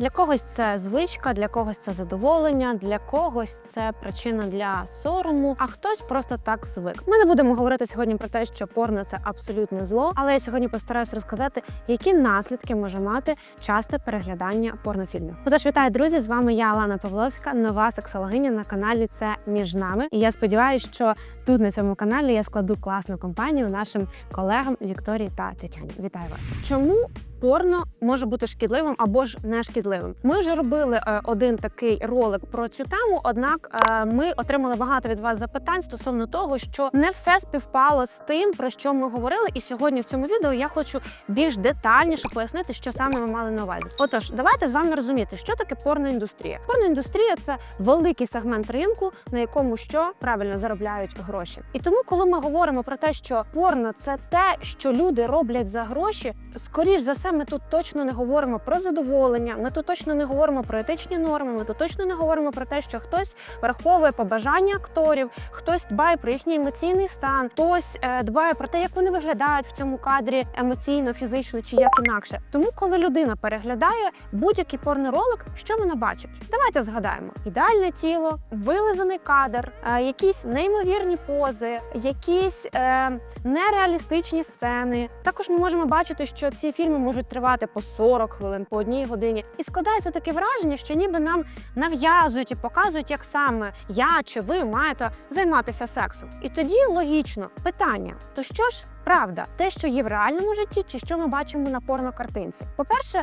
Для когось це звичка, для когось це задоволення, для когось це причина для сорому, а хтось просто так звик. Ми не будемо говорити сьогодні про те, що порно це абсолютне зло, але я сьогодні постараюсь розказати, які наслідки може мати часте переглядання порнофільмів. Отож, вітаю, друзі! З вами я, Алана Павловська, нова сексологиня на каналі Це між нами. І я сподіваюся, що тут на цьому каналі я складу класну компанію нашим колегам Вікторії та Тетяні. Вітаю вас! Чому порно може бути шкідливим або ж не шкідливим? Ми вже робили е, один такий ролик про цю тему. Однак е, ми отримали багато від вас запитань стосовно того, що не все співпало з тим, про що ми говорили. І сьогодні в цьому відео я хочу більш детальніше пояснити, що саме ми мали на увазі. Отож, давайте з вами розуміти, що таке порноіндустрія. Порноіндустрія це великий сегмент ринку, на якому що правильно заробляють гроші. І тому, коли ми говоримо про те, що порно це те, що люди роблять за гроші, скоріш за все, ми тут точно не говоримо про задоволення. Ми тут точно не говоримо про етичні норми. Ми тут точно не говоримо про те, що хтось враховує побажання акторів, хтось дбає про їхній емоційний стан, хтось е, дбає про те, як вони виглядають в цьому кадрі емоційно, фізично чи як інакше. Тому, коли людина переглядає будь-який порноролик, що вона бачить? Давайте згадаємо: ідеальне тіло, вилизаний кадр, е, якісь неймовірні пози, якісь е, нереалістичні сцени. Також ми можемо бачити, що ці фільми можуть тривати по 40 хвилин, по одній годині, і складається таке враження, що ніби нам нав'язують і показують, як саме я чи ви маєте займатися сексом. І тоді логічно питання: то що ж правда, те, що є в реальному житті, чи що ми бачимо на порнокартинці? По-перше,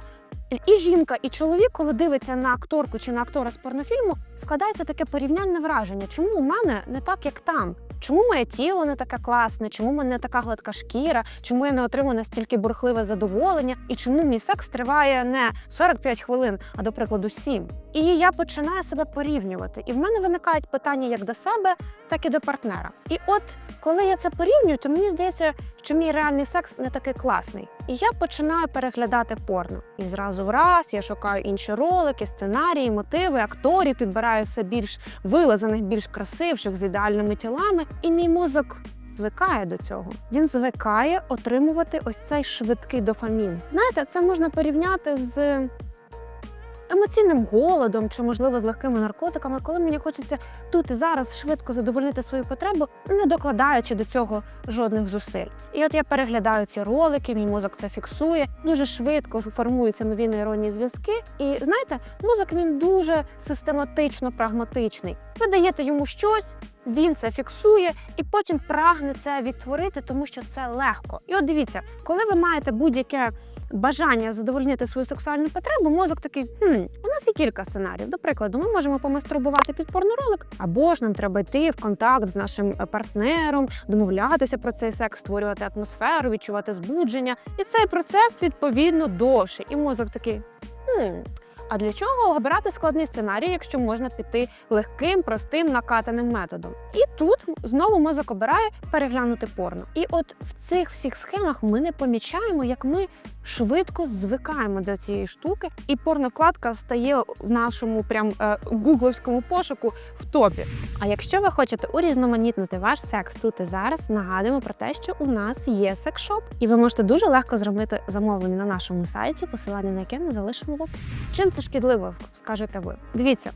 і жінка, і чоловік, коли дивиться на акторку чи на актора з порнофільму, складається таке порівняльне враження, чому у мене не так, як там. Чому моє тіло не таке класне? Чому в мене не така гладка шкіра? Чому я не отримую настільки бурхливе задоволення? І чому мій секс триває не 45 хвилин, а до прикладу 7? І я починаю себе порівнювати. І в мене виникають питання як до себе, так і до партнера. І от коли я це порівнюю, то мені здається, що мій реальний секс не такий класний. І я починаю переглядати порно. І зразу враз я шукаю інші ролики, сценарії, мотиви, акторів, підбираю все більш вилазаних, більш красивших з ідеальними тілами. І мій мозок звикає до цього. Він звикає отримувати ось цей швидкий дофамін. Знаєте, це можна порівняти з. Емоційним голодом чи, можливо, з легкими наркотиками, коли мені хочеться тут і зараз швидко задовольнити свою потребу, не докладаючи до цього жодних зусиль. І от я переглядаю ці ролики, мій мозок це фіксує, дуже швидко формуються нові нейронні зв'язки. І знаєте, мозок він дуже систематично прагматичний. Ви даєте йому щось, він це фіксує і потім прагне це відтворити, тому що це легко. І от дивіться, коли ви маєте будь-яке бажання задовольнити свою сексуальну потребу, мозок такий: хм, у нас є кілька сценаріїв. До прикладу, ми можемо помастурбувати під порноролик, або ж нам треба йти в контакт з нашим е, партнером, домовлятися про цей секс, створювати атмосферу, відчувати збудження. І цей процес відповідно довший. І мозок такий. хм, а для чого обирати складний сценарій, якщо можна піти легким, простим, накатаним методом? І тут знову мозок обирає переглянути порно. І от в цих всіх схемах ми не помічаємо, як ми швидко звикаємо до цієї штуки, і порновкладка стає в нашому прям е, гугловському пошуку в топі. А якщо ви хочете урізноманітнити ваш секс тут і зараз, нагадуємо про те, що у нас є секшоп, і ви можете дуже легко зробити замовлення на нашому сайті, посилання на яке ми залишимо в описі. Чим це шкідливо, скажете ви? Дивіться,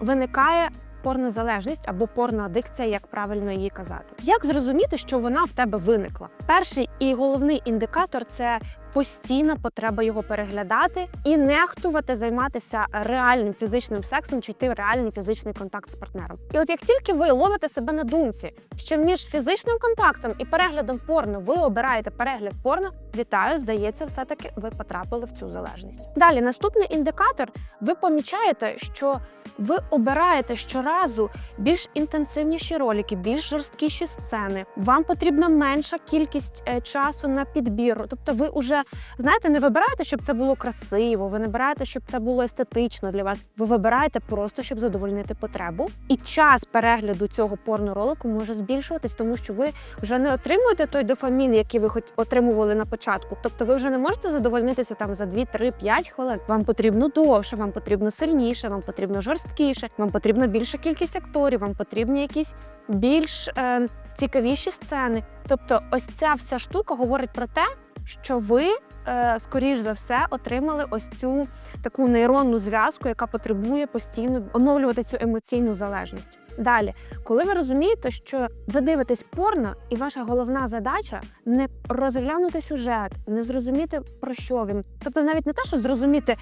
виникає. Порнозалежність або порноадикція, як правильно її казати. Як зрозуміти, що вона в тебе виникла? Перший і головний індикатор це постійна потреба його переглядати і нехтувати займатися реальним фізичним сексом чи йти в реальний фізичний контакт з партнером. І от як тільки ви ловите себе на думці, що між фізичним контактом і переглядом порно ви обираєте перегляд порно, вітаю, здається, все-таки ви потрапили в цю залежність. Далі, наступний індикатор, ви помічаєте, що ви обираєте щоразу більш інтенсивніші ролики, більш жорсткіші сцени. Вам потрібна менша кількість е, часу на підбір. Тобто, ви вже знаєте, не вибираєте, щоб це було красиво. Ви не вибираєте, щоб це було естетично для вас. Ви вибираєте просто, щоб задовольнити потребу. І час перегляду цього порноролику може збільшуватись, тому що ви вже не отримуєте той дофамін, який ви хоч отримували на початку. Тобто, ви вже не можете задовольнитися там за 2, 3, 5 хвилин. Вам потрібно довше, вам потрібно сильніше, вам потрібно жорсткіше, вам потрібна більша кількість акторів, вам потрібні якісь більш е, цікавіші сцени. Тобто, ось ця вся штука говорить про те, що ви е, скоріш за все, отримали ось цю таку нейронну зв'язку, яка потребує постійно оновлювати цю емоційну залежність. Далі, коли ви розумієте, що ви дивитесь порно, і ваша головна задача не розглянути сюжет, не зрозуміти про що він, тобто навіть не те, що зрозуміти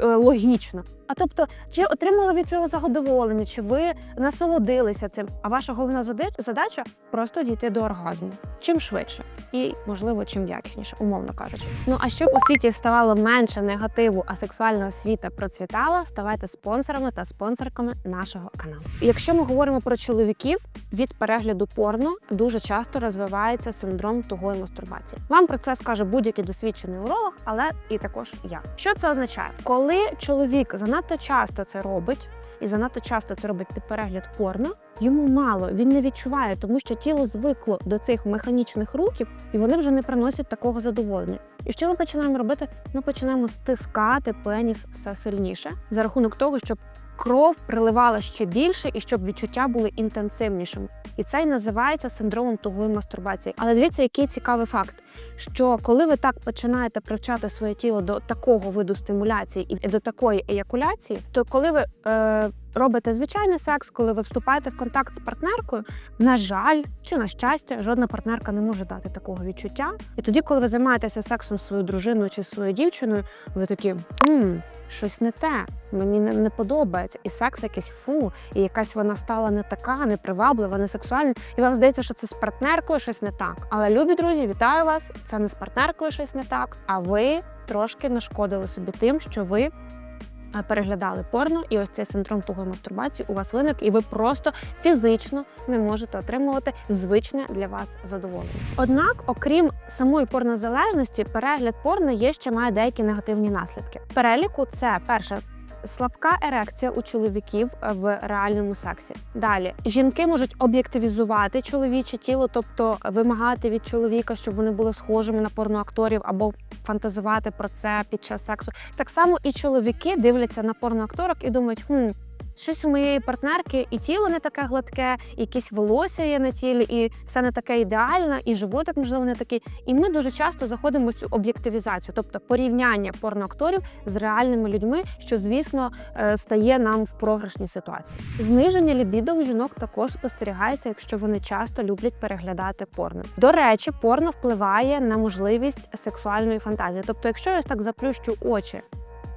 е, логічно, а тобто, чи отримали від цього задоволення, чи ви насолодилися цим. А ваша головна задач- задача просто дійти до оргазму чим швидше і, можливо, чим якісніше, умовно кажучи. Ну а щоб у світі ставало менше негативу, а сексуальна освіта процвітала, ставайте спонсорами та спонсорками нашого каналу. Якщо ми говоримо про чоловіків, від перегляду порно дуже часто розвивається синдром тугої мастурбації. Вам про це скаже будь-який досвідчений уролог, але і також я. Що це означає? Коли чоловік занадто часто це робить. І занадто часто це робить під перегляд порно. Йому мало, він не відчуває, тому що тіло звикло до цих механічних рухів, і вони вже не приносять такого задоволення. І що ми починаємо робити? Ми починаємо стискати пеніс все сильніше за рахунок того, щоб кров приливала ще більше і щоб відчуття були інтенсивнішими. І це й називається синдромом тугої мастурбації. Але дивіться, який цікавий факт, що коли ви так починаєте привчати своє тіло до такого виду стимуляції і до такої еякуляції, то коли ви е, робите звичайний секс, коли ви вступаєте в контакт з партнеркою, на жаль чи на щастя, жодна партнерка не може дати такого відчуття. І тоді, коли ви займаєтеся сексом з своєю дружиною чи своєю дівчиною, ви такі «М, щось не те, мені не, не подобається. І секс якийсь фу, і якась вона стала не така, не приваблива, не сексуальна. І вам здається, що це з партнеркою щось не так. Але любі друзі, вітаю вас! Це не з партнеркою щось не так, а ви трошки нашкодили собі тим, що ви. Е, Переглядали порно, і ось цей синдром тугої мастурбації у вас виник, і ви просто фізично не можете отримувати звичне для вас задоволення. Однак, окрім самої порнозалежності, перегляд порно є ще має деякі негативні наслідки. Переліку це перше. Слабка ерекція у чоловіків в реальному сексі. Далі жінки можуть об'єктивізувати чоловіче тіло, тобто вимагати від чоловіка, щоб вони були схожими на порноакторів або фантазувати про це під час сексу. Так само і чоловіки дивляться на порноакторок і думають, хм. Щось у моєї партнерки і тіло не таке гладке, і якісь волосся є на тілі, і все не таке ідеальне, і животик, можливо, не такий. І ми дуже часто заходимо в цю об'єктивізацію, тобто порівняння порноакторів з реальними людьми, що, звісно, е, стає нам в програшній ситуації. Зниження лібідо у жінок також спостерігається, якщо вони часто люблять переглядати порно. До речі, порно впливає на можливість сексуальної фантазії. Тобто, якщо я ось так заплющу очі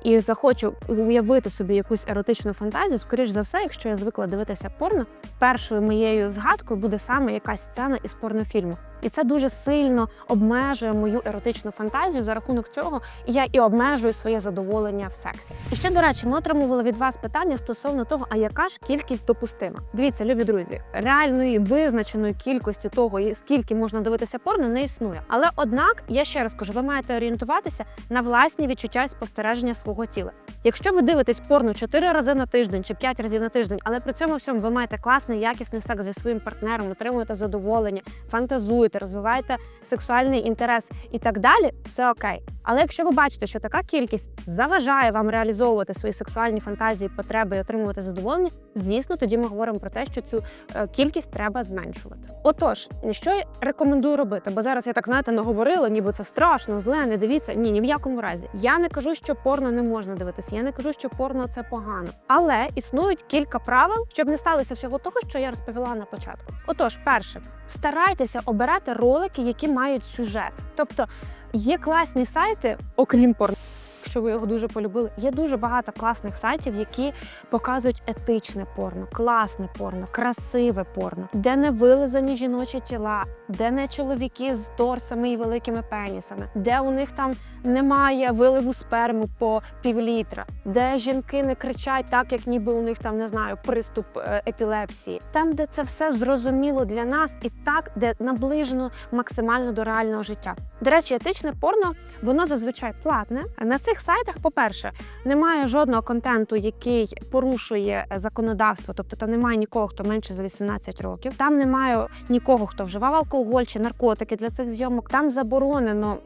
і захочу уявити собі якусь еротичну фантазію, скоріш за все, якщо я звикла дивитися порно, першою моєю згадкою буде саме якась сцена із порнофільму. І це дуже сильно обмежує мою еротичну фантазію. За рахунок цього я і обмежую своє задоволення в сексі. І ще до речі, ми отримували від вас питання стосовно того, а яка ж кількість допустима? Дивіться, любі друзі, реальної визначеної кількості того, скільки можна дивитися порно, не існує. Але однак я ще раз кажу, ви маєте орієнтуватися на власні відчуття і спостереження свого тіла. Якщо ви дивитесь порно 4 рази на тиждень чи 5 разів на тиждень, але при цьому всьому ви маєте класний якісний секс зі своїм партнером, отримуєте задоволення, фантазуєте, розвиваєте сексуальний інтерес і так далі, все окей. Але якщо ви бачите, що така кількість заважає вам реалізовувати свої сексуальні фантазії, потреби і отримувати задоволення, звісно, тоді ми говоримо про те, що цю е, кількість треба зменшувати. Отож, що я рекомендую робити? Бо зараз я так знаєте наговорила, ніби це страшно, зле, не дивіться. Ні, ні в якому разі. Я не кажу, що порно не можна дивитися. Я не кажу, що порно це погано. Але існують кілька правил, щоб не сталося всього того, що я розповіла на початку. Отож, перше, старайтеся обирати ролики, які мають сюжет. Тобто є класні сайти, окрім порно. Якщо ви його дуже полюбили, є дуже багато класних сайтів, які показують етичне порно, класне порно, красиве порно, де не вилизані жіночі тіла, де не чоловіки з торсами і великими пенісами, де у них там немає виливу сперму по півлітра, де жінки не кричать так, як ніби у них там не знаю приступ е, епілепсії. Там, де це все зрозуміло для нас, і так, де наближено максимально до реального життя. До речі, етичне порно воно зазвичай платне. На цих сайтах, по-перше, немає жодного контенту, який порушує е, законодавство, тобто там немає нікого, хто менше за 18 років. Там немає нікого, хто вживав алкоголь чи наркотики для цих зйомок. Там заборонено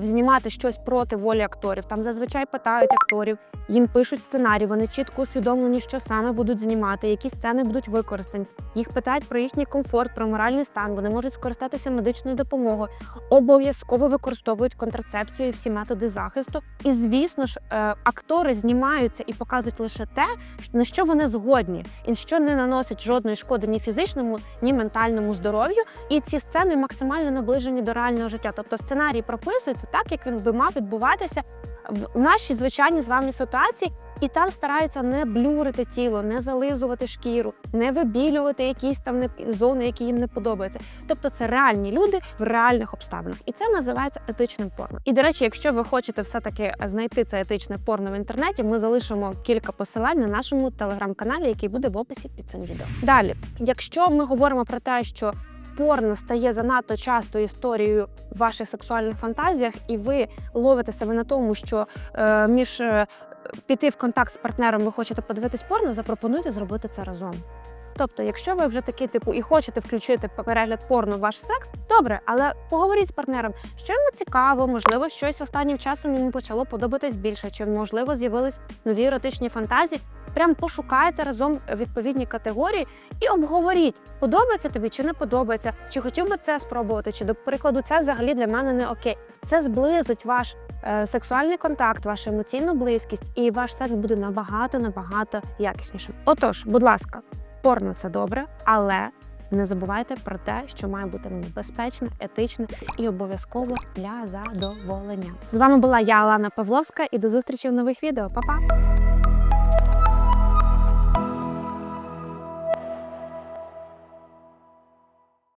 знімати щось проти волі акторів. Там зазвичай питають акторів, їм пишуть сценарій, вони чітко усвідомлені, що саме будуть знімати, які сцени будуть використані. Їх питають про їхній комфорт, про моральний стан. Вони можуть скористатися медичною допомогою, обов'язково використовують контрацепцію і всі методи захисту. І звісно ж, е, актори знімаються і показують лише те, на що вони згодні, і що не наносить жодної шкоди ні фізичному, ні ментальному здоров'ю. І ці сцени максимально наближені до реального життя. Тобто сценарій прописується так, як він би мав відбуватися в нашій звичайній з вами ситуації. І там стараються не блюрити тіло, не зализувати шкіру, не вибілювати якісь там зони, які їм не подобаються. Тобто це реальні люди в реальних обставинах, і це називається етичним порно. І до речі, якщо ви хочете все-таки знайти це етичне порно в інтернеті, ми залишимо кілька посилань на нашому телеграм-каналі, який буде в описі під цим відео. Далі, якщо ми говоримо про те, що порно стає занадто часто історією в ваших сексуальних фантазіях, і ви ловите себе на тому, що е, між е, піти в контакт з партнером, ви хочете подивитись порно, запропонуйте зробити це разом. Тобто, якщо ви вже такий типу і хочете включити перегляд порно в ваш секс, добре, але поговоріть з партнером, що йому цікаво, можливо, щось останнім часом йому почало подобатись більше, чи можливо з'явились нові еротичні фантазії. Прям пошукайте разом відповідні категорії і обговоріть, подобається тобі чи не подобається, чи хотів би це спробувати, чи до прикладу це взагалі для мене не окей. Це зблизить ваш е, сексуальний контакт, вашу емоційну близькість, і ваш секс буде набагато набагато якіснішим. Отож, будь ласка, порно це добре, але не забувайте про те, що має бути воно безпечне, етичне і обов'язково для задоволення. З вами була я, Алана Павловська, і до зустрічі в нових відео. Па-па!